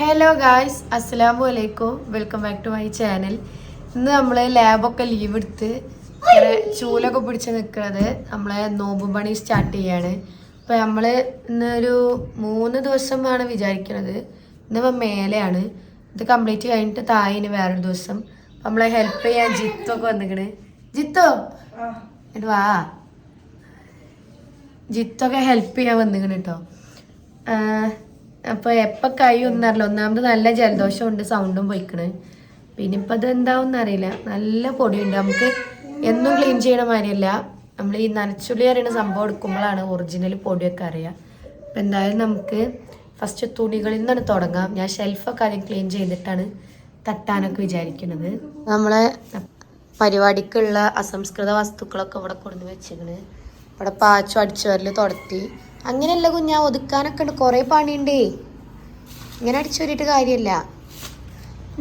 Hello guys അസ്സലാമു അലൈക്കും welcome back to my channel ഇന്ന് നമ്മൾ ലാബൊക്കെ ലീവ് എടുത്ത് ഇങ്ങനെ ചൂലൊക്കെ പിടിച്ച് നിൽക്കുന്നത് നമ്മളെ നോമ്പ് പണി സ്റ്റാർട്ട് ചെയ്യാണ്. അപ്പോൾ നമ്മൾ ഇന്നൊരു മൂന്ന് ദിവസമാണ് വിചാരിക്കുന്നത് ഇന്നിപ്പോൾ മേലെയാണ്. ഇത് കംപ്ലീറ്റ് കഴിഞ്ഞിട്ട് തായിന് വേറൊരു ദിവസം. നമ്മളെ ഹെൽപ്പ് ചെയ്യാൻ ജിത്തൊക്കെ വന്നിക്കണ്. ജിത്തോ? എന്നിട്ട് വാ. ജിത്തൊക്കെ ഹെൽപ്പ് ചെയ്യാൻ വന്നിക്കണ് കേട്ടോ അപ്പോൾ എപ്പോൾ കൈ അറിയില്ല ഒന്നാമത് നല്ല ജലദോഷം ഉണ്ട് സൗണ്ടും പോയിക്കണ്. പിന്നെ ഇപ്പം അത് എന്താവും അറിയില്ല. നല്ല പൊടിയുണ്ട്. നമുക്ക് എന്നും ക്ലീൻ ചെയ്യണ മാതിരിയല്ല. നമ്മൾ ഈ നനച്ചുള്ളി അറിയുന്ന സംഭവം എടുക്കുമ്പോഴാണ് ഒറിജിനൽ പൊടിയൊക്കെ അറിയുക അപ്പം എന്തായാലും നമുക്ക് ഫസ്റ്റ് തുണികളിൽ നിന്നാണ് തുടങ്ങാം. ഞാൻ ഷെൽഫൊക്കെ ആദ്യം ക്ലീൻ ചെയ്തിട്ടാണ് തട്ടാനൊക്കെ വിചാരിക്കുന്നത് നമ്മളെ പരിപാടിക്കുള്ള അസംസ്കൃത വസ്തുക്കളൊക്കെ ഇവിടെ കൊണ്ടു വെച്ചിക്കണ് ഇവിടെ പാച്ചു അടിച്ചു വരൽ തുടത്തി അങ്ങനെയല്ല കുഞ്ഞാ ഒതുക്കാനൊക്കെ ഉണ്ട്. കുറേ പണിയുണ്ടേ. ഇങ്ങനെ അടിച്ചു കാര്യല്ല. കാര്യമല്ല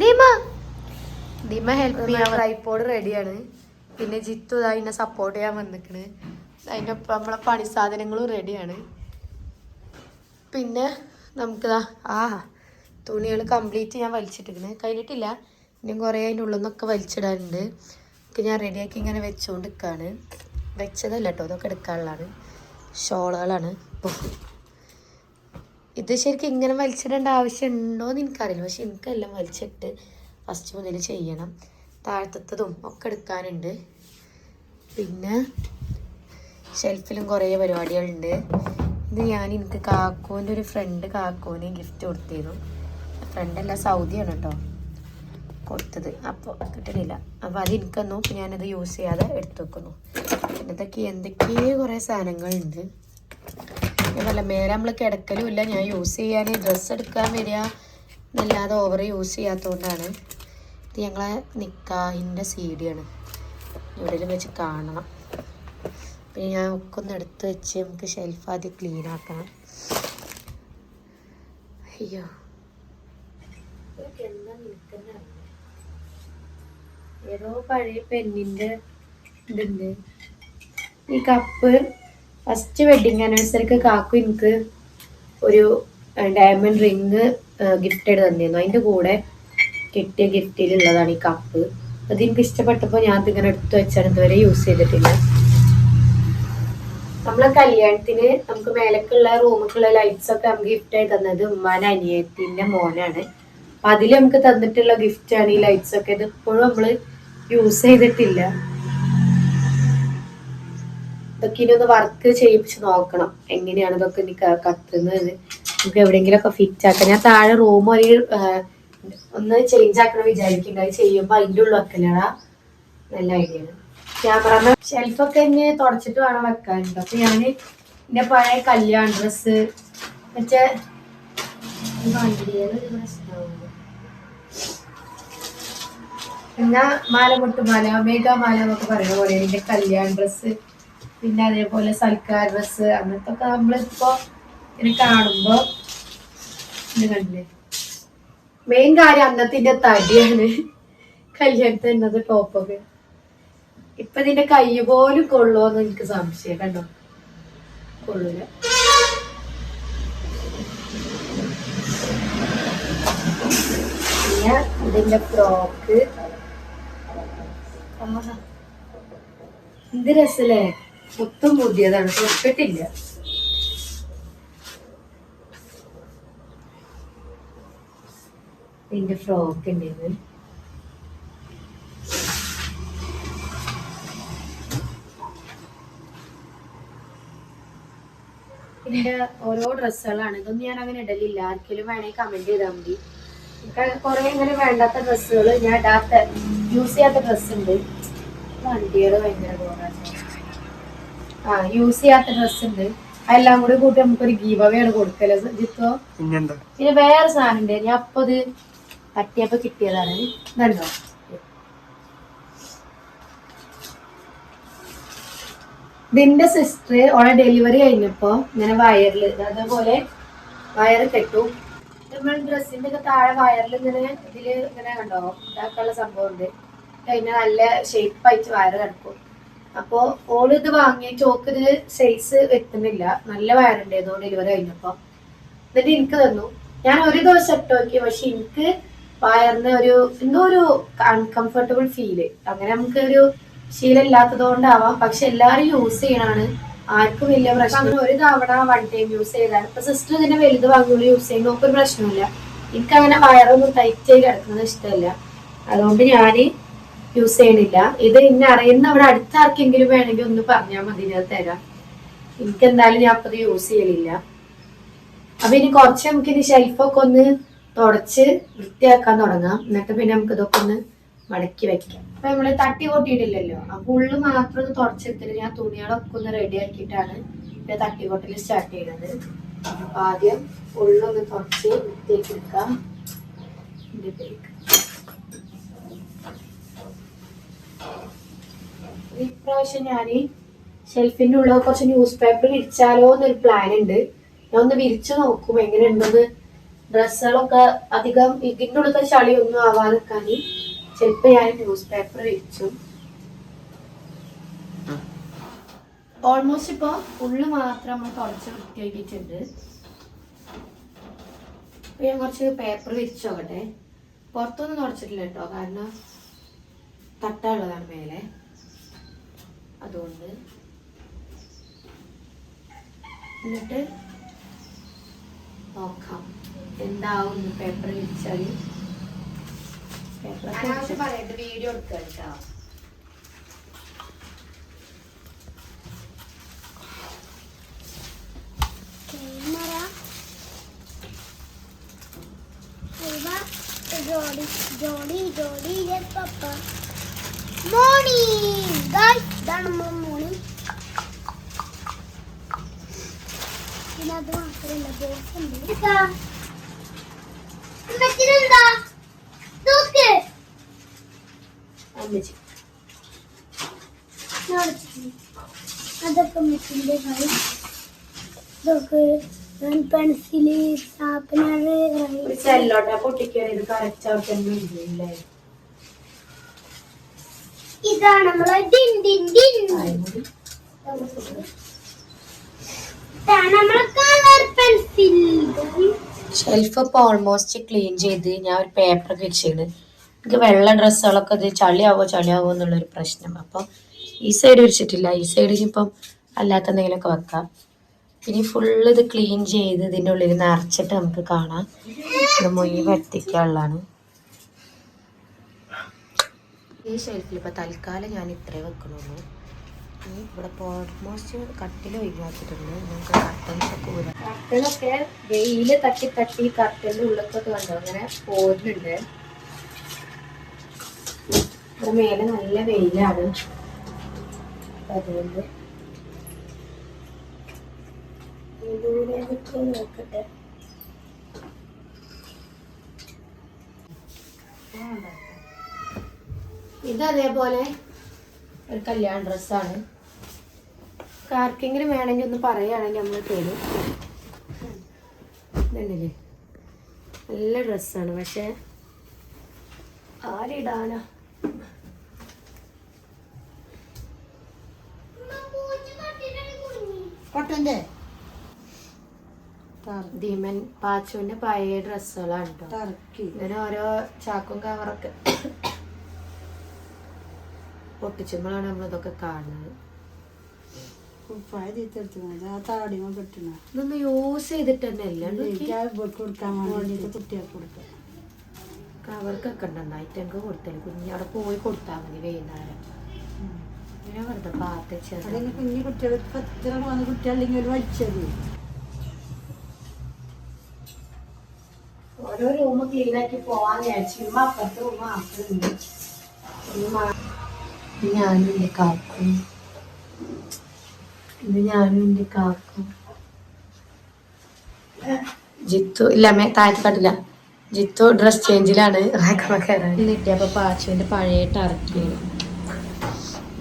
ദീമ ദീമ ഹെൽപ്പ് ചെയ്യാൻ ട്രൈപ്പോഡ് റെഡിയാണ് പിന്നെ ജിത്തു ഇതാ എന്നെ സപ്പോർട്ട് ചെയ്യാൻ വന്നിക്കണ്. അതിന്റെ ഒപ്പം നമ്മളെ പണി സാധനങ്ങളും റെഡിയാണ് പിന്നെ നമുക്കിതാ ആ തുണികൾ കംപ്ലീറ്റ് ഞാൻ വലിച്ചിട്ടിരിക്കുന്നത് കഴിഞ്ഞിട്ടില്ല. ഇനിയും കുറേ അതിന്റെ ഉള്ളിൽ നിന്നൊക്കെ വലിച്ചിടാനുണ്ട്. ഒക്കെ ഞാൻ റെഡിയാക്കി ഇങ്ങനെ വെച്ചുകൊണ്ട് നിൽക്കുകയാണ് വെച്ചതല്ല കേട്ടോ അതൊക്കെ എടുക്കാനുള്ളതാണ്. ഷോളുകളാണ്. ഇപ്പോൾ ഇത് ശരിക്കും ഇങ്ങനെ വലിച്ചിടേണ്ട ആവശ്യം ഉണ്ടോയെന്ന് എനിക്കറിയില്ല. പക്ഷെ എനിക്കെല്ലാം വലിച്ചിട്ട് ഫസ്റ്റ് മുതൽ ചെയ്യണം. താഴ്ത്തതും ഒക്കെ എടുക്കാനുണ്ട്. പിന്നെ ഷെൽഫിലും കുറേ പരിപാടികളുണ്ട്. ഇത് ഞാൻ എനിക്ക് കാക്കോന്റെ ഒരു ഫ്രണ്ട് കാക്കോന് ഗിഫ്റ്റ് കൊടുത്തിരുന്നു. ഫ്രണ്ടല്ല സൗദിയാണ് കേട്ടോ കൊടുത്തത്. അപ്പോൾ കിട്ടണില്ല. അപ്പോൾ അത് എനിക്കൊന്നു ഞാനത് യൂസ് ചെയ്യാതെ എടുത്തു വെക്കുന്നു. പിന്നെ ഇതൊക്കെ എന്തൊക്കെയോ കുറേ സാധനങ്ങളുണ്ട്. അതല്ല മേലെ നമ്മൾ കിടക്കലും ഇല്ല. ഞാൻ യൂസ് ചെയ്യാൻ ഡ്രസ്സ് എടുക്കാൻ വരിക എന്നല്ലാതെ ഓവർ യൂസ് ചെയ്യാത്തതുകൊണ്ടാണ് ഇത് ഞങ്ങളെ നിക്കാഹിന്റെ സീഡിയാണ് ഇവിടെ വെച്ച് കാണണം. പിന്നെ ഞാൻ ഒക്കെ ഒന്ന് എടുത്ത് വെച്ച് നമുക്ക് ഷെൽഫ് ആദ്യം ക്ലീൻ ആക്കണം. അയ്യോ. ഏതോ പഴയ പെണ്ണിന്റെ ഇതുണ്ട്. ഈ കപ്പ് ഫസ്റ്റ് വെഡിങ് ആനിവേഴ്സറിക്ക് കാക്കു എനിക്ക് ഒരു ഡയമണ്ട് റിങ് ഗിഫ്റ്റ് ചെയ്ത് തന്നിരുന്നു. അതിന്റെ കൂടെ കിട്ടിയ ഗിഫ്റ്റിലുള്ളതാണ് ഈ കപ്പ് അത് എനിക്ക് ഇഷ്ടപ്പെട്ടപ്പോൾ ഞാൻ ഇതിങ്ങനെ എടുത്തു വെച്ചാണ് ഇതുവരെ യൂസ് ചെയ്തിട്ടില്ല. നമ്മളെ കല്യാണത്തിന് നമുക്ക് മേലക്കുള്ള റൂമുക്കുള്ള ലൈറ്റ്സ് ഒക്കെ നമുക്ക് ഗിഫ്റ്റ് ആയി തന്നത് ഉമ്മാൻ അനിയത്തിന്റെ മോനാണ്. അപ്പൊ അതിൽ നമുക്ക് തന്നിട്ടുള്ള ഗിഫ്റ്റ് ആണ് ഈ ലൈറ്റ്സ് ഒക്കെ. ഇത് ഇപ്പോഴും നമ്മൾ യൂസ് ചെയ്തിട്ടില്ല. ഇതൊക്കെ ഇനി ഒന്ന് വർക്ക് ചെയ്യിപ്പിച്ച് നോക്കണം. എങ്ങനെയാണ് ഇതൊക്കെ ഇനി കത്തുന്നത്? നമുക്ക് എവിടെയെങ്കിലും ഒക്കെ ഫിറ്റ് ആക്കാം. ഞാൻ താഴെ റൂം ഒരു ഒന്ന് ചേഞ്ച് ആക്കണം വിചാരിക്കുന്നുണ്ട്. അത് ചെയ്യുമ്പോ അതിന്റെ ഉള്ളിൽ വെക്കലടാ നല്ല ഐഡിയ ക്യാമറമാൻ ഷെൽഫൊക്കെ ഇനി തുടച്ചിട്ട് വേണം വെക്കാനുണ്ട് അപ്പൊ ഞാൻ എന്റെ പഴയ കല്യാണ ഡ്രസ്സ് മറ്റേ എന്നാ മാല മുട്ടുമാല മേഘമാല എന്നൊക്കെ പറയുന്ന പോലെ എന്റെ കല്യാണ ഡ്രസ്സ് പിന്നെ അതേപോലെ സൽക്കാർ ഡ്രസ്സ് അങ്ങനത്തെ ഒക്കെ നമ്മളിപ്പോ ഇങ്ങനെ കാണുമ്പോ ഇത് കണ്ടില്ലേ? മെയിൻ കാര്യം അന്നത്തിന്റെ തടിയാണ്. കല്യാണത്തിന് എന്നത് ടോപ്പൊക്കെ ഇപ്പൊ ഇതിന്റെ കൈ പോലും കൊള്ളുമെന്ന് എനിക്ക് സംശയം കണ്ടോ? കൊള്ളൂല. ഇതിന്റെ ഫ്രോക്ക് എന്ത് രസല്ലേ? മുത്തും പുതിയതാണ് തൊട്ടിട്ടില്ല ഇതിന്റെ ഫ്രോക്ക് ഉണ്ടായിരുന്നു ഇതിന്റെ ഓരോ ഡ്രസ്സുകളാണ്. ഇതൊന്നും ഞാൻ അങ്ങനെ ഇടലില്ല. ആർക്കെങ്കിലും വേണമെങ്കിൽ കമന്റ് ചെയ്താൽ മതി. കുറെ ഇങ്ങനെ വേണ്ടാത്ത ഡ്രസ്സുകൾ ഞാൻ ഇടാത്ത യൂസ് ചെയ്യാത്ത ഡ്രസ്സുണ്ട്. വണ്ടികൾ ഭയങ്കര ബോറാണ്. ആ യൂസ് ചെയ്യാത്ത ഡ്രസ് ഉണ്ട്. അതെല്ലാം കൂടി കൂട്ടി നമുക്കൊരു ഗീവ് അവേ ആണ് കൊടുക്കൽ. ജിത്തോ? പിന്നെന്താ? പിന്നെ വേറെ സാധനം ഉണ്ട്. ഞാൻ അപ്പൊ ഇത് തട്ടിയപ്പോ കിട്ടിയതാണ്. ഇതുണ്ടോ? ഇതിന്റെ സിസ്റ്റർ ഓളെ ഡെലിവറി കഴിഞ്ഞപ്പോ ഇങ്ങനെ വയറിൽ അതേപോലെ വയറ് കെട്ടു. നമ്മൾ ഡ്രസ്സിന്റെ ഒക്കെ താഴെ വയറിൽ ഇങ്ങനെ ഇതിൽ ഇങ്ങനെ കണ്ടോ? ഇതാക്കാനുള്ള സംഭവം ഉണ്ട്. കഴിഞ്ഞാൽ നല്ല ഷേപ്പ് ആയിട്ട് വയറ് കിടക്കും. അപ്പോ ഓൾ ഇത് വാങ്ങിയ ചോക്കിന് സൈസ് എത്തുന്നില്ല. നല്ല വയറുണ്ടായിരുന്നു ഡെലിവറി കഴിഞ്ഞപ്പോ. എന്നിട്ട് എനിക്ക് തന്നു. ഞാൻ ഒരു ദിവസം ഇട്ട് നോക്കി. പക്ഷെ എനിക്ക് വയറിന് ഒരു എന്തോ ഒരു അൺകംഫർട്ടബിൾ ഫീൽ അങ്ങനെ നമുക്ക് ഒരു ശീലം ഇല്ലാത്തത് കൊണ്ടാവാം പക്ഷെ എല്ലാവരും യൂസ് ചെയ്യണാണ് ആർക്കും വലിയ പ്രശ്നം ഒരു തവണ വൺ ടൈം യൂസ് ചെയ്താൽ ഇപ്പൊ സിസ്റ്റർ ഇതിനെ വലുത് വാങ്ങുള്ളൂ യൂസ് ചെയ്യുമ്പോൾ ഒരു പ്രശ്നമില്ല എനിക്ക് അങ്ങനെ വയറൊന്നും ടൈറ്റ് ആയി കിടക്കുന്നത് ഇഷ്ടമല്ല. അതുകൊണ്ട് ഞാൻ യൂസ് ചെയ്യണില്ല. ഇത് ഇന്ന അറിയുന്ന അവിടെ അടുത്ത ആർക്കെങ്കിലും വേണമെങ്കിൽ ഒന്ന് പറഞ്ഞാൽ മതി ഞാൻ തരാം. എനിക്ക് എന്തായാലും ഞാൻ അപ്പത് യൂസ് ചെയ്യലില്ല അപ്പൊ ഇനി കുറച്ച് നമുക്ക് ഇനി ഷെൽഫൊക്കെ ഒന്ന് തുടച്ച് വൃത്തിയാക്കാൻ തുടങ്ങാം. എന്നിട്ട് പിന്നെ നമുക്ക് ഇതൊക്കെ ഒന്ന് മടക്കി വെക്കാം. അപ്പൊ നമ്മൾ തട്ടി കൊട്ടിയിട്ടില്ലല്ലോ? അപ്പൊ ഉള്ളു മാത്രം ഒന്ന് തുടച്ചെടുത്തിട്ട് ഞാൻ തുണികളൊക്കെ ഒന്ന് റെഡി ആക്കിയിട്ടാണ് പിന്നെ തട്ടി കൊട്ടൽ സ്റ്റാർട്ട് ചെയ്യുന്നത് അപ്പൊ ആദ്യം ഉള്ളൊന്ന് തുടച്ച് വൃത്തിയാക്കി എടുക്കാം. ഇപ്രാവശ്യം ഞാൻ ഷെൽഫിന്റെ ഉള്ള കുറച്ച് ന്യൂസ് പേപ്പർ വിരിച്ചാലോ എന്നൊരു പ്ലാൻ ഉണ്ട്. ഞാൻ ഒന്ന് വിരിച്ചു നോക്കും എങ്ങനെയുണ്ടെന്ന് ഡ്രസ്സുകളൊക്കെ അധികം ഇതിന്റെ ഉള്ളത്തെ ഒന്നും ആവാതിരിക്കാൻ ചിലപ്പോ ഞാൻ ന്യൂസ് പേപ്പർ വിരിച്ചു. ഓൾമോസ്റ്റ് ഇപ്പൊ ഉള്ളു മാത്രം നമ്മൾ തുടച്ച് വൃത്തിയാക്കിയിട്ടുണ്ട്. ഇപ്പൊ ഞാൻ കുറച്ച് പേപ്പർ വിരിച്ചു നോക്കട്ടെ. പുറത്തൊന്നും തുടച്ചിട്ടില്ല കേട്ടോ. കാരണം തട്ടുള്ളതാണ് മേലെ. അതുകൊണ്ട് എന്നിട്ട് നോക്കാം. എന്താവും പേപ്പർ വിരിച്ചാൽ പേപ്പർ പറയട്ടെ വീഡിയോ എടുക്കാം കേട്ടോ. Jody Jody va Jody, Jody, Jody ഇതാണ് മോർണിംഗ് പിന്നെ അത് മാത്രമല്ല ബോസ് ഉണ്ട് അതൊക്കെ പെൻസിൽ ഷാർപ്പനർ പൊട്ടിക്കാൻ ഇത്. കറക്റ്റ് തന്നെ ഇല്ലേ ഇതാണ് നമ്മളെ ഡിൻ ഡിൻ ഡിൻ. ഇതാണ് നമ്മളെ കളർ പെൻസിൽ. ഷെൽഫ് ഇപ്പോൾ ഓൾമോസ്റ്റ് ക്ലീൻ ചെയ്ത് ഞാൻ ഒരു പേപ്പർ വിരിച്ചാണ് എനിക്ക് വെള്ള ഡ്രസ്സുകളൊക്കെ ഇത് ചളിയാവോ ചളിയാവോ എന്നുള്ളൊരു പ്രശ്നം. അപ്പം ഈ സൈഡ് വെച്ചിട്ടില്ല ഈ സൈഡിൽ ഇപ്പം അല്ലാത്ത എന്തെങ്കിലുമൊക്കെ വെക്കാം. ഇനി ഫുള്ള് ഇത് ക്ലീൻ ചെയ്ത് ഇതിന്റെ ഉള്ളിൽ നിറച്ചിട്ട് നമുക്ക് കാണാം. ഇത് മുഴുവൻ എത്തിക്കാനുള്ളതാണ് ഈ ഷെൽഫിൽ ഇപ്പോൾ തൽക്കാലം ഞാൻ ഇത്രേ വെക്കണുള്ളൂ. ഈ ഇവിടെ ഓൾമോസ്റ്റ് കട്ടിൽ ഒഴിവാക്കിയിട്ടുണ്ട്. നമുക്ക് കർട്ടൻസ് ഒക്കെ ഊരാം. കർട്ടനൊക്കെ വെയിൽ തട്ടി തട്ടി കർട്ടന്റെ ഉള്ളിലൊക്കെ കണ്ടോ? അങ്ങനെ പോരുന്നുണ്ട്. ഇവിടെ മേലെ നല്ല വെയിലാണ്. അതുകൊണ്ട് നോക്കട്ടെ. ഇത് അതേപോലെ ഒരു കല്യാണ ഡ്രസ്സാണ്. ആർക്കെങ്കിലും വേണമെങ്കിൽ ഒന്ന് പറയുകയാണെങ്കിൽ നമ്മൾ തരും. ഇതുണ്ടല്ലേ? നല്ല ഡ്രസ്സാണ്. പക്ഷേ ആരിടാനാ? കോട്ടന്റെ ധീമൻ പാച്ചുവിന്റെ പഴയ ഡ്രസ്സുകളാണ് കേട്ടോ ഇങ്ങനെ ഓരോ ചാക്കും കവറൊക്കെ പൊട്ടിച്ചുമ്പോഴാണ് നമ്മളിതൊക്കെ കാണുന്നത്. കുപ്പായ ആ താടിമ കെട്ടണ ഇതൊന്നും യൂസ് ചെയ്തിട്ട് തന്നെ അല്ല കൊടുക്കാൻ വേണ്ടിയിട്ട് കുട്ടികൾക്ക് കൊടുക്കാം കവർക്കൊക്കെ ഉണ്ട്. നന്നായിട്ട് കൊടുത്തൽ കുഞ്ഞ് അവിടെ പോയി കൊടുത്താൽ മതി വൈകുന്നേരം. ഇങ്ങനെ വെറുതെ പാത്ത് വെച്ചത് അല്ലെങ്കിൽ കുഞ്ഞു കുട്ടികൾക്ക് പത്ര പോകുന്ന കുട്ടികളെങ്കിൽ ഒരു വലിച്ചത് ഓരോ റൂം ക്ലീനാക്കി പോവാൻ വിചാരിച്ചു. അപ്പുറത്തെ റൂം ഇത് ഞാനും എന്റെ കാക്കും. ഇത് ഞാനും എന്റെ കാക്കും. ജിത്തു ഇല്ല മേ താഴത്ത് കണ്ടില്ല ജിത്തു ഡ്രസ് ചേഞ്ചിലാണ് കിട്ടിയപ്പോ പാച്ചുവിന്റെ പഴയ ടർക്കി.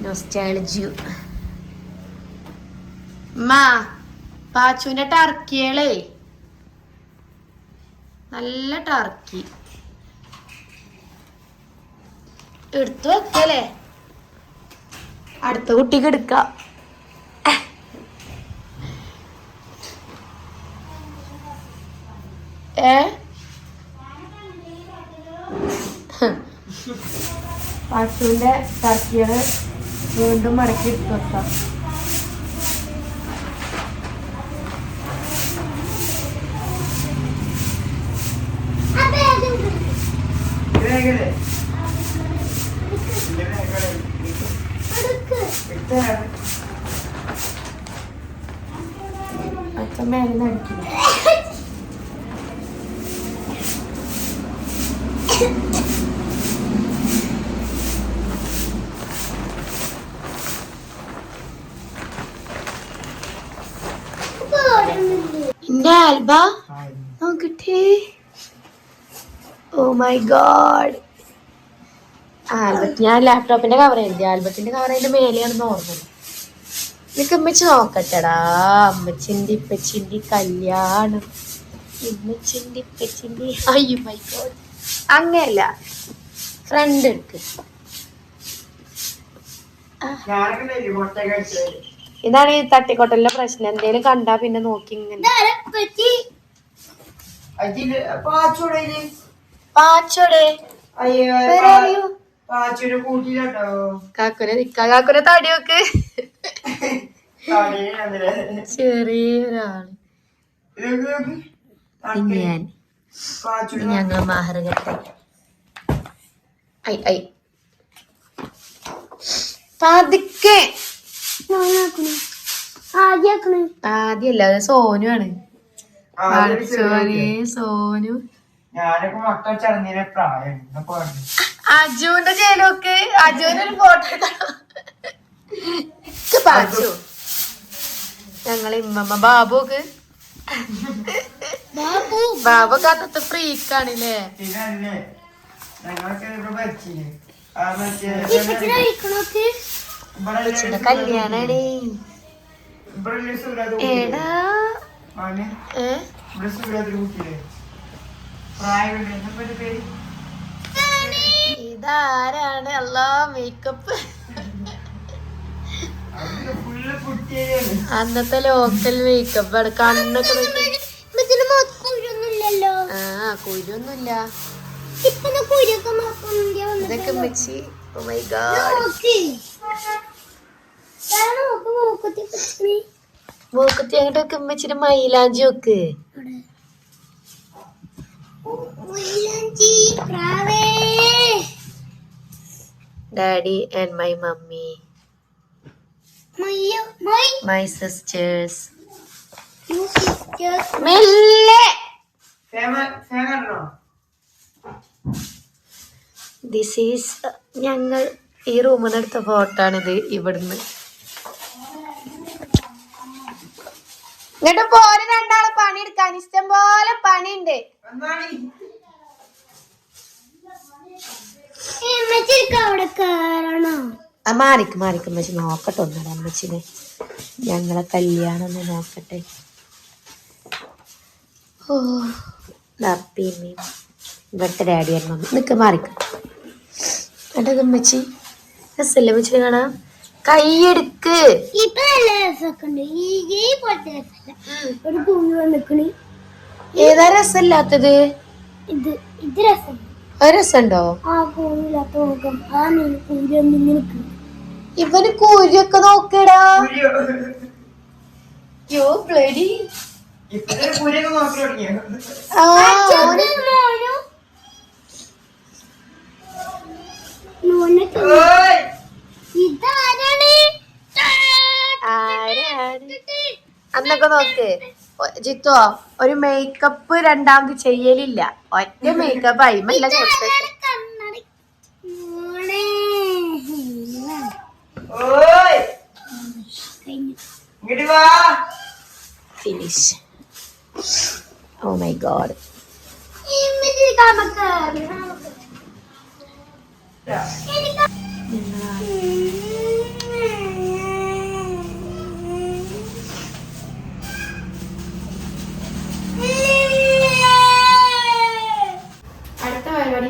നൊസ്റ്റാളജിയു മാ പാച്ചുവിന്റെ ടർക്കികളേ. നല്ല ടർക്കി. എടുത്തു വെക്കല്ലേ? അടുത്ത കുട്ടിക്ക് എടുക്കാം. ഏ? പശുവിന്റെ ടർക്കികൾ വീണ്ടും മടക്കി എടുത്തു വെക്കാം അതെ അതെ അടുക്ക് അച്ഛൻ മേലെ അടിക്കില്ല പോരുന്നില്ലേ എന്റെ ആൽബ നോക്കട്ടെ ഓ മൈ ഗോഡ് ആൽബർട്ട് ഞാൻ ലാപ്ടോപ്പിന്റെ കവർ എഴുതി. ആൽബർട്ടിന്റെ കവർ അതിന്റെ മേലെയാണെന്ന് ഓർമ്മ നിനക്ക് അമ്മച്ചി നോക്കട്ടെടാ. അമ്മച്ചിന്റെ ഇപ്പച്ചിന്റെ കല്യാണം. ഇമ്മച്ചിന്റെ ഇപ്പച്ചിന്റെ അയ്യോ മൈ ഗോഡ് അങ്ങനെയല്ല. ഫ്രണ്ട് എടുക്ക്. ഇതാണ് ഈ തട്ടിക്കൊട്ടലിന്റെ പ്രശ്നം. എന്തേലും കണ്ടാ പിന്നെ നോക്കി ഇങ്ങനെ. പാച്ചോടെ. പാച്ചൊരു കൂട്ടിയിട്ടോ? കാക്കുനെ നിക്കാ. കാക്കുനെ തടി വെക്ക് ചെറിയൊരാൾ. ഞാൻ. ഞങ്ങൾ മാഹറുകട്ടെ ഐ പതുക്കെ. ആദ്യല്ല സോനു ആണ് സോനു. ഞാനൊക്കെ മക്കൾ ചടങ്ങിനെ പ്രായം അപ്പൊ അജുവിന്റെ ചേലൊക്കെ അജുവിനൊരു ഫോട്ടോ പാച്ചു ഞങ്ങളെ ഇമ്മമ്മ ബാബുക്ക് ബാബു ബാബു കത്തത്തെ ഫ്രീക്കാണില്ലേ കല്യാണാണ്. ഏടാ ഏ ഇവിടെ സൂര്യാതിരി കുട്ടിയില്ലേ പ്രായമില്ല എന്താ ഒരു പേര് ഇതാരാണ് എല്ലാ മേക്കപ്പ് അന്നത്തെ ലോക്കൽ മേക്കപ്പ് ആണ്. കണ്ണൊക്കെ ആ കുരുന്നില്ല. ഇതൊക്കെ വെച്ച് ഓ മൈ ഗാഡ് മൂക്കുത്തി അങ്ങോട്ടൊക്കെ ഉമ്മച്ചിന്റെ മൈലാഞ്ചി വെക്ക്. Daddy and my mummy my my sisters മെല്ലെ. ദിസ് ഈസ് ഞങ്ങൾ ഈ റൂമിൽ എടുത്ത ഫോട്ടോ ആണിത് ഇവിടുന്ന്. എന്നിട്ട് പോലെ രണ്ടാളെ പണി എടുക്കാൻ ഇഷ്ടം പോലെ പണിയുണ്ട് മാറിക്കും അവിടെ കേറണോ? ആ മാറിക്ക് അമ്മച്ചി? നോക്കട്ടെ ഒന്നട അമ്മച്ചിനെ. ഞങ്ങളെ കല്യാണം ഒന്ന് നോക്കട്ടെ. ഓ ദപ്പിമ്മയും ഇവിടുത്തെ ഡാഡിയായിരുന്നു മമ്മി നിൽക്ക് മാറിക്കും എന്നിട്ട് അമ്മച്ചി. രസല്ലേ അമ്മച്ചിനെ കാണാം കൈയെടുക്ക്. ഇപ്പൊ നല്ല രസമൊക്കെ ഈ പോലത്തെ രസമല്ല. ഒരു ഭൂമി വന്നിക്കണി. ഏതാ രസമില്ലാത്തത്? ഇത് ഇത് രസം രസമുണ്ടോ? ആ ഭൂമിയില്ലാത്ത മുഖം. ആ നീ കൂരി ഒന്നിങ്ങനെ ഇവന് കൂരിയൊക്കെ നോക്കടാ യോ ബ്ലഡി. നോക്കി ആ ഓന് മോനു? അന്നൊക്കെ നോക്ക്. ജിത്തോ ഒരു മേക്കപ്പ് രണ്ടാമത് ചെയ്യലില്ല. ഒറ്റ മേക്കപ്പ് അയിമല്ല കൊടുത്തത് കണ്ണട ഓയ്. ഇങ്ങോട്ട് വാ. ഫിനിഷ് ഓ മൈ ഗോഡ്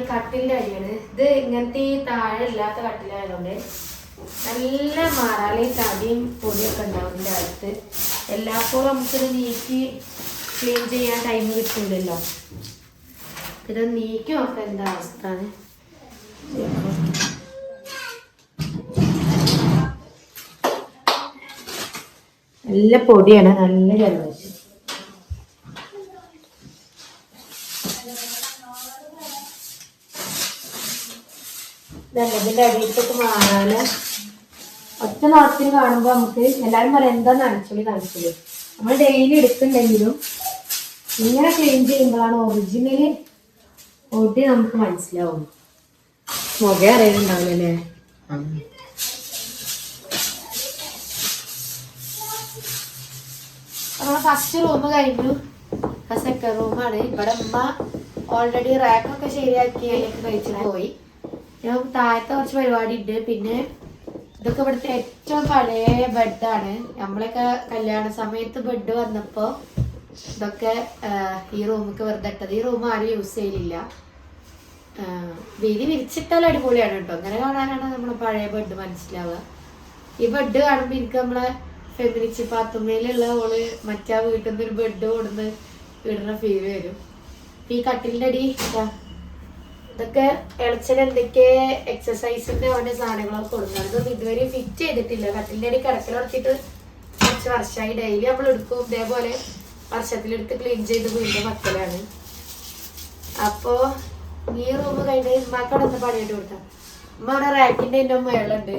പരിപാടി കട്ടിലിന്റെ അടിയാണ് ഇത് ഇങ്ങനത്തെ ഈ താഴെ ഇല്ലാത്ത കട്ടിലായതുകൊണ്ട് നല്ല മാറാളി തടിയും പൊടിയൊക്കെ ഉണ്ടാവും ഇതിന്റെ അടുത്ത് എല്ലാപ്പോഴും നമുക്കിത് നീക്കി ക്ലീൻ ചെയ്യാൻ ടൈം കിട്ടില്ലല്ലോ ഇത് നീക്കി നോക്കാം എന്താ അവസ്ഥ നല്ല പൊടിയാണ് നല്ല ജലദോഷം ഇതിന്റെ അടിയിലേക്ക് മാറാന് ഒറ്റ നോട്ടത്തിൽ കാണുമ്പോൾ നമുക്ക് എല്ലാവരും പറയാം എന്താ നനച്ചുള്ളി നനച്ചുള്ളി നമ്മൾ ഡെയിലി എടുക്കുന്നുണ്ടെങ്കിലും ഇങ്ങനെ ക്ലീൻ ചെയ്യുമ്പോഴാണ് ഒറിജിനലി ഓട്ടി നമുക്ക് മനസ്സിലാവും മുഖ അറിയുന്നുണ്ടാവില്ലേ നമ്മളെ ഫസ്റ്റ് റൂം കഴിഞ്ഞു. സെക്കൻഡ് റൂമാണ് ഇവിടെ ഉമ്മ ഓൾറെഡി റാക്കൊക്കെ ശരിയാക്കി അതിലേക്ക് കഴിച്ചിട്ട് പോയി. ഞാൻ താഴത്തെ കുറച്ച് പരിപാടി ഉണ്ട് പിന്നെ ഇതൊക്കെ ഇവിടുത്തെ ഏറ്റവും പഴയ ബെഡാണ്. നമ്മളൊക്കെ കല്യാണ സമയത്ത് ബെഡ് വന്നപ്പോ ഇതൊക്കെ ഈ റൂമൊക്കെ വെറുതെ ഇട്ടത്. ഈ റൂം ആരും യൂസ് ചെയ്യലില്ല. വീതി വിരിച്ചിട്ടാൽ അടിപൊളിയാണ് കേട്ടോ. അങ്ങനെ കാണാനാണ് നമ്മളെ പഴയ ബെഡ് മനസ്സിലാവുക. ഈ ബെഡ് കാണുമ്പോൾ എനിക്ക് നമ്മളെ ഫെമിനിച്ച് പാത്തുമ്മയിലുള്ള ഓൾ മറ്റാ വീട്ടിൽ നിന്ന് ഒരു ബെഡ് കൊടുന്ന് ഇടുന്ന ഫീൽ വരും. ഈ കട്ടിലിന്റെ അടി. ഇതൊക്കെ ഇളച്ചൻ എന്തൊക്കെ എക്സസൈസിന്റെ ഓരോ സാധനങ്ങളൊക്കെ കൊടുക്കുന്നത് അതൊന്നും ഇതുവരെ ഫിറ്റ് ചെയ്തിട്ടില്ല. കട്ടിലിന്റെ അടി കിടക്കൽ ഉറച്ചിട്ട് കുറച്ച് വർഷമായി ഡെയിലി നമ്മൾ എടുക്കും. ഇതേപോലെ വർഷത്തിലെടുത്ത് ക്ലീൻ ചെയ്ത് വീണ്ടും മക്കളാണ് അപ്പോ ഈ റൂം കഴിഞ്ഞ് ഉമ്മാക്ക് അവിടെ നിന്ന് പണിയിട്ട് കൊടുക്കാം ഉമ്മ അവിടെ റാക്കിന്റെ എന്റെ മേളുണ്ട്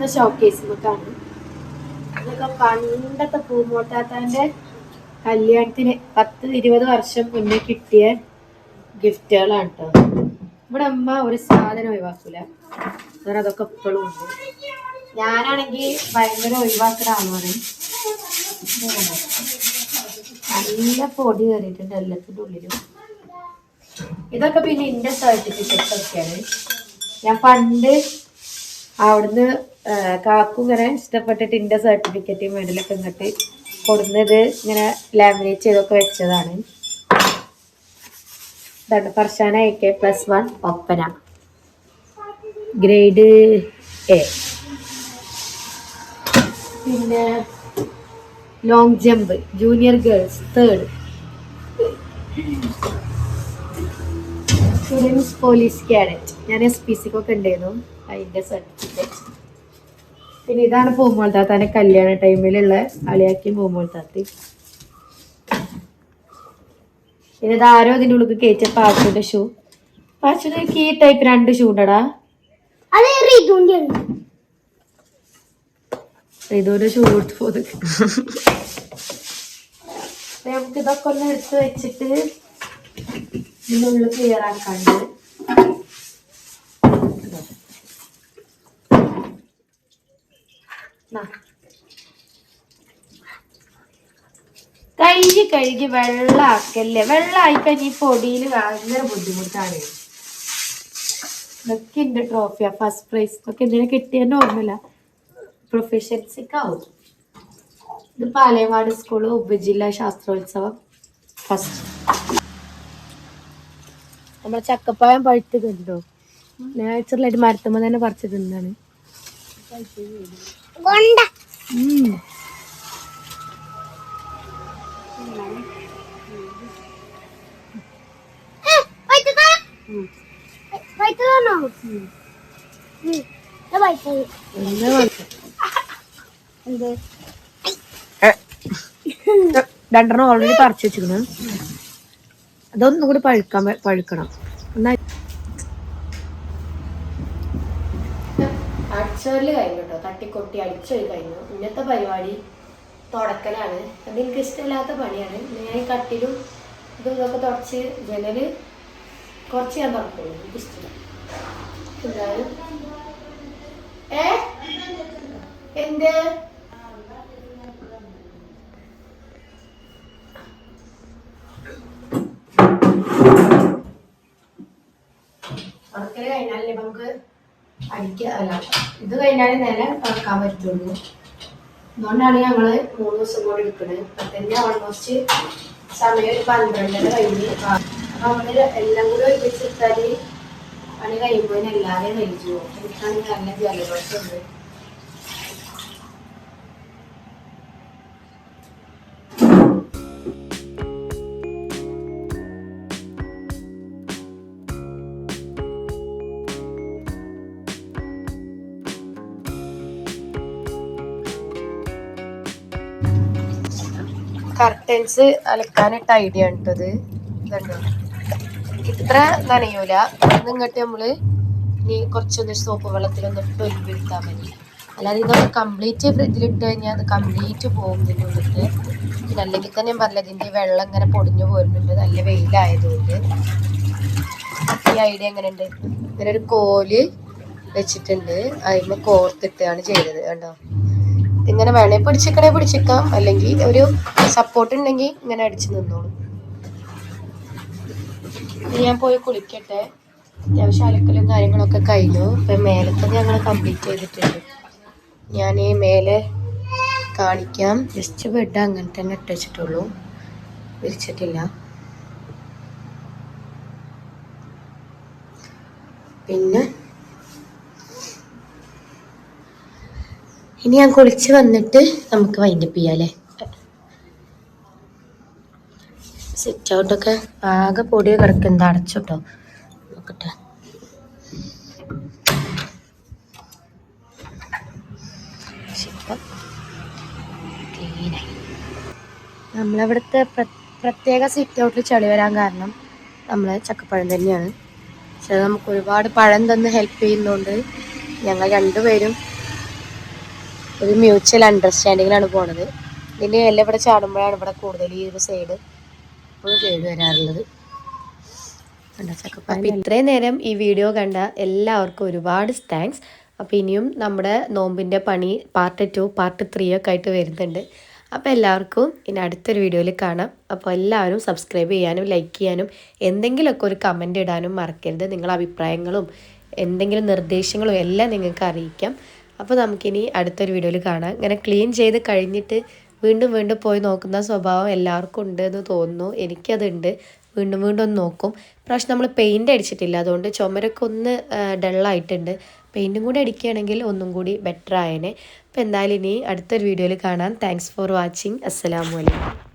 അപ്പൊ പിന്നെ അടുത്ത ഷോക്കേസ് നമുക്കാണ് ഇതൊക്കെ പണ്ടത്തെ പൂമോട്ടാത്താന്റെ കല്യാണത്തിന് പത്ത് ഇരുപത് വർഷം മുന്നേ കിട്ടിയ ഗിഫ്റ്റുകളാണ് കേട്ടോ ഇവിടെ അമ്മ ഒരു സാധനം ഒഴിവാക്കൂല. വേറെ അതൊക്കെ ഇപ്പോഴും ഉണ്ട്. ഞാനാണെങ്കിൽ ഭയങ്കര ഒഴിവാക്കുന്ന നല്ല പൊടി കയറിയിട്ടുണ്ട് എല്ലാത്തിന്റെ ഉള്ളിലും. ഇതൊക്കെ പിന്നെ എന്റെ സർട്ടിഫിക്കറ്റ്സ് ഒക്കെയാണ്. ഞാൻ പണ്ട് അവിടുന്ന് കാക്കും ഇങ്ങനെ ഇഷ്ടപ്പെട്ടിട്ട് ഇന്റെ സർട്ടിഫിക്കറ്റ് മെഡലൊക്കെ ഇങ്ങോട്ട് കൊടുന്നത് ഇങ്ങനെ ലാമിനേറ്റ് ചെയ്തൊക്കെ വെച്ചതാണ്. ഇതാണ് Farshana A K plus one Oppana. Grade A പിന്നെ long jump junior girls third police cadet ഞാൻ എസ് പി സിക്കൊക്കെ ഉണ്ടായിരുന്നു. അതിന്റെ സർട്ടിഫിക്കറ്റ് പിന്നെ ഇതാണ് പൂമോൾ താത്താന്റെ കല്യാണ ടൈമിലുള്ള അളിയാക്കി പൂമോൾ താത്തി. പിന്നെ ഇത് ആരോ ഇതിന്റെ ഉള്ളിൽ കയറ്റ പാച്ചുവിന്റെ ഷൂ പാച്ചുവിന് ഈ ടൈപ്പ് രണ്ട് ഷൂ ഉണ്ടടാ. ഇതൊരു ഷൂ എടുത്ത് പോത് നമുക്ക് ഇതൊക്കെ ഒന്ന് എടുത്ത് വെച്ചിട്ട് ഇതിനുള്ളിൽ ക്ലിയർ ആക്കാണ്ട്. കൈ കഴുകി വെള്ളാക്കല്ലേ? വെള്ളമായി കഴിഞ്ഞ് ഈ പൊടിയിൽ ഭയങ്കര ബുദ്ധിമുട്ടാണ്. ഇതൊക്കെ ഉണ്ട് ട്രോഫിയാ ഫസ്റ്റ് പ്രൈസ് ഒക്കെ എന്തിനാ കിട്ടിയെന്ന് ഓർമ്മയില്ല. പ്രൊഫഷൻസിക്കാവും ഇത് പാലയമാട് സ്കൂൾ ഉപജില്ലാ ശാസ്ത്രോത്സവം. ഫസ്റ്റ് നമ്മൾ ചക്കപ്പായം പഴുത്ത് കണ്ടോ നാച്ചുറലായിട്ട് മരത്തുമ്പോൾ തന്നെ പറിച്ച് തിന്നാണ്. കൊണ്ട. രണ്ടെണ്ണം ഓൾറെഡി പറിച്ചു വെച്ചിരുന്നു അതൊന്നും കൂടി പഴുക്കാൻ പഴുക്കണം. എന്നാ അടിച്ചോൽ കഴിഞ്ഞു കേട്ടോ തട്ടിക്കൊട്ടി അടിച്ചൊരു കഴിഞ്ഞു. ഇന്നത്തെ പരിപാടി തുടക്കലാണ്. അത് എനിക്ക് ഇഷ്ടമില്ലാത്ത പണിയാണ് ഞാൻ ഈ കട്ടിലും ഇതും ഇതൊക്കെ തുടച്ച് ജനൽ കുറച്ച് ഞാൻ തുറക്കുള്ളൂ. എനിക്ക് ഇഷ്ടമില്ല എന്തായാലും. ഏ? എന്ത്? ഇത് കഴിഞ്ഞാൽ നേരെ തുറക്കാൻ പറ്റുള്ളൂ. അതുകൊണ്ടാണ് ഞങ്ങൾ മൂന്ന് ദിവസം കൂടി എടുക്കുന്നത് അപ്പം തന്നെ ഓൾമോസ്റ്റ് സമയം ഒരു പന്ത്രണ്ടര കഴിഞ്ഞ് അപ്പം നമ്മൾ എല്ലാം കൂടി ഒരുമിച്ചെടുത്താൽ പണി കഴിയുമ്പോൾ എല്ലാവരെയും കഴിച്ചു. എനിക്കാണെങ്കിൽ നല്ല ജലദോഷമുണ്ട്. കർട്ടൻസ് അലക്കാനിട്ട ഐഡിയ ഉണ്ടത് ഇതുണ്ടോ? ഇത്ര നനയൂല. ഇങ്ങോട്ട് നമ്മൾ ഇനി കുറച്ചൊന്ന് സോപ്പ് വെള്ളത്തിലൊന്ന് ഇട്ട് ഒലിപ്പിടുത്താൽ മതി. അല്ലാതെ ഇതൊക്കെ കംപ്ലീറ്റ് ഫ്രിഡ്ജിലിട്ട് കഴിഞ്ഞാൽ അത് കംപ്ലീറ്റ് പോകും ഇതിന്റെ ഉള്ളിട്ട് പിന്നെ അല്ലെങ്കിൽ തന്നെ ഞാൻ പറഞ്ഞില്ല ഇതിന്റെ വെള്ളം ഇങ്ങനെ പൊടിഞ്ഞു പോരുന്നുണ്ട്. നല്ല വെയിലായതുകൊണ്ട്. ഈ ഐഡിയ എങ്ങനെ ഉണ്ട് ഇങ്ങനെ ഒരു കോൽ വെച്ചിട്ടുണ്ട്. അതിന് കോർത്തിട്ടാണ് ചെയ്തത്. കണ്ടോ? ഇങ്ങനെ വേണേ പിടിച്ചിക്കണേ പിടിച്ചിക്കാം. അല്ലെങ്കിൽ ഒരു സപ്പോർട്ട് ഉണ്ടെങ്കിൽ ഇങ്ങനെ അടിച്ചു നിന്നോളൂ. ഞാൻ പോയി കുളിക്കട്ടെ. അത്യാവശ്യം അലക്കലും കാര്യങ്ങളൊക്കെ കഴിഞ്ഞു. ഇപ്പം മേലത്തെ ഞങ്ങൾ കംപ്ലീറ്റ് ചെയ്തിട്ടുണ്ട്. ഞാൻ ഈ മേലെ കാണിക്കാം. ജസ്റ്റ് ബെഡ് അങ്ങനെ തന്നെ ഇട്ട് വെച്ചിട്ടുള്ളൂ. വിരിച്ചിട്ടില്ല. പിന്നെ ഇനി ഞാൻ കുളിച്ച് വന്നിട്ട് നമുക്ക് വൈൻഡപ്പ് ചെയ്യാം അല്ലേ? സിറ്റ് ഔട്ടൊക്കെ ആകെ പൊടി കിടക്കുന്നത് അടച്ചോട്ടോ നോക്കട്ടെ. നമ്മളവിടുത്തെ പ്ര- പ്രത്യേക സിറ്റ് ഔട്ടിൽ ചളി വരാൻ കാരണം നമ്മളെ ചക്കപ്പഴം തന്നെയാണ്. പക്ഷെ നമുക്ക് ഒരുപാട് പഴം തന്ന് ഹെൽപ്പ് ചെയ്യുന്നതുകൊണ്ട് ഞങ്ങൾ രണ്ടുപേരും ഒരു മ്യൂച്വൽ അണ്ടർസ്റ്റാൻഡിങ്ങിലാണ് പോണത്. ഇതിന്റെ എല്ലാം ഇവിടെ ചാടുമ്പോഴാണ് ഇവിടെ കൂടുതൽ ഈ ഒരു സൈഡ് എപ്പോഴും കേട് വരാറുള്ളത്. അപ്പം ഇത്രയും നേരം ഈ വീഡിയോ കണ്ട എല്ലാവർക്കും ഒരുപാട് താങ്ക്സ് അപ്പോൾ ഇനിയും നമ്മുടെ നോമ്പിന്റെ പണി പാർട്ട് ടു പാർട്ട് ത്രീ ഒക്കെ ആയിട്ട് വരുന്നുണ്ട്. അപ്പോൾ എല്ലാവർക്കും ഇനി അടുത്തൊരു വീഡിയോയിൽ കാണാം. അപ്പോൾ എല്ലാവരും സബ്സ്ക്രൈബ് ചെയ്യാനും ലൈക്ക് ചെയ്യാനും എന്തെങ്കിലുമൊക്കെ ഒരു കമന്റ് ഇടാനും മറക്കരുത്. നിങ്ങളുടെ അഭിപ്രായങ്ങളും എന്തെങ്കിലും നിർദ്ദേശങ്ങളും എല്ലാം നിങ്ങൾക്ക് അറിയിക്കാം. അപ്പോൾ നമുക്കിനി അടുത്തൊരു വീഡിയോയിൽ കാണാം. ഇങ്ങനെ ക്ലീൻ ചെയ്ത് കഴിഞ്ഞിട്ട് വീണ്ടും വീണ്ടും പോയി നോക്കുന്ന സ്വഭാവം എല്ലാവർക്കും ഉണ്ട് എന്ന് തോന്നുന്നു. എനിക്കതുണ്ട്. വീണ്ടും വീണ്ടും ഒന്ന് നോക്കും. പ്രാവശ്യം നമ്മൾ പെയിന്റ് അടിച്ചിട്ടില്ല. അതുകൊണ്ട് ചുമരൊക്കെ ഒന്ന് ഡള്ളായിട്ടുണ്ട് പെയിന്റും കൂടി അടിക്കുകയാണെങ്കിൽ ഒന്നും കൂടി ബെറ്റർ ആയേനെ. അപ്പോൾ എന്തായാലും ഇനി അടുത്തൊരു വീഡിയോയിൽ കാണാം. താങ്ക്സ് ഫോർ വാച്ചിങ് അസ്സലാമു അലൈക്കും